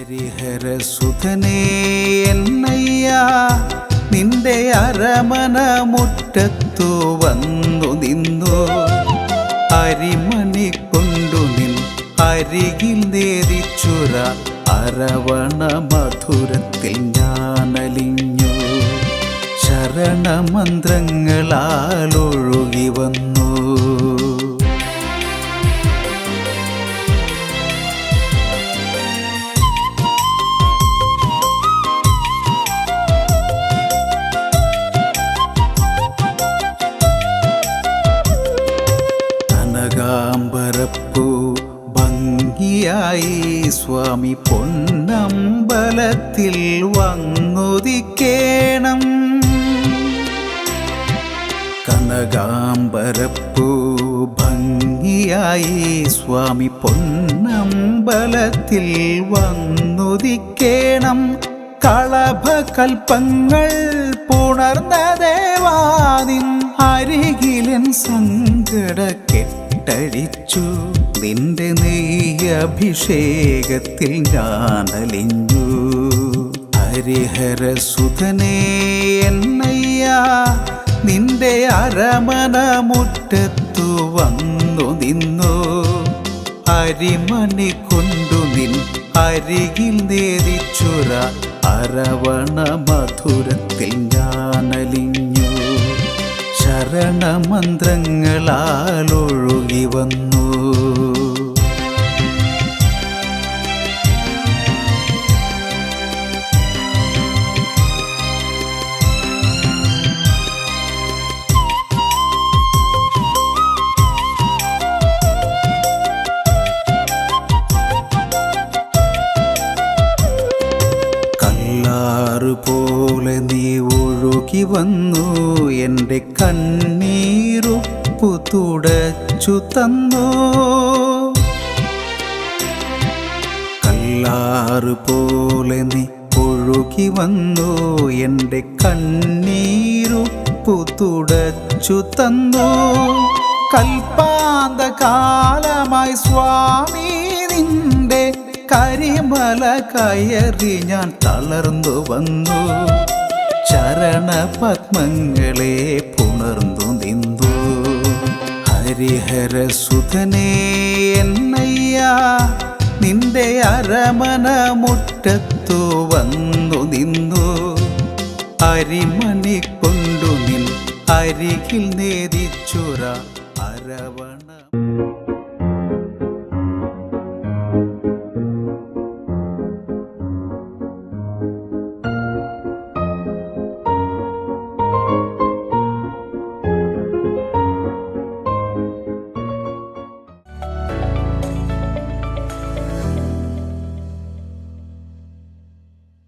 ഹരിഹരസുധനേ എന്നയ്യാ നിന്റെ അരമന മുറ്റത്തു വന്നു നിന്നു. അരിമണി കൊണ്ടു നിൻ അരികിൽ നേരിച്ചുര അരവണ മധുരത്തിൽ ഞാനലിഞ്ഞു. ശരണമന്ത്രങ്ങളാൽ ഒഴുകി വന്നു. ഭംഗിയായി സ്വാമി പൊന്നമ്പലത്തിൽ വന്നുദിക്കേണം കനകാംബരപ്പൂ ഭംഗിയായി സ്വാമി പൊന്നമ്പലത്തിൽ വന്നുദിക്കേണം കളഭകൽപ്പങ്ങൾ പുണർന്ന ദേവാദിൻ അരികിലൻ സങ്കട കെട്ടഴിച്ചു നിന്റെ നെയ്യഭിഷേകത്തിൽ ഞാനലിഞ്ഞു. ഹരിഹരസുധനേ എന്നയ്യ നിന്റെ അരമന മുറ്റത്തു വന്നു നിന്നു. അരിമണി കൊണ്ടു നിൻ അരികിൽ നേരിച്ചുറ അരവണ മധുരത്തിൽ ഞാനലിഞ്ഞു. ശരണമന്ത്രങ്ങളാൽ ഒഴുകി വന്നു. പോലെ നീ ഒഴുകി വന്നു. എന്റെ കണ്ണീരുപ്പു തുടച്ചു തന്നു. കല്ലാറ് പോലെ നീ ഒഴുകി വന്നു. എന്റെ കണ്ണീരുപ്പു തുടച്ചു തന്നു. കൽപ്പാന്ത കാലമായി സ്വാമി നിന്റെ കരിമല കയറി ഞാൻ തളർന്നു വന്നു. ചരണപത്മങ്ങളെ പുണർന്നു നിന്നു. ഹരിഹര സുധനേ എന്നയ്യ നിന്റെ അരമന മുറ്റത്തു വന്നു നിന്നു. അരിമണി കൊണ്ടു നിൻ അരികിൽ നേദിച്ചുര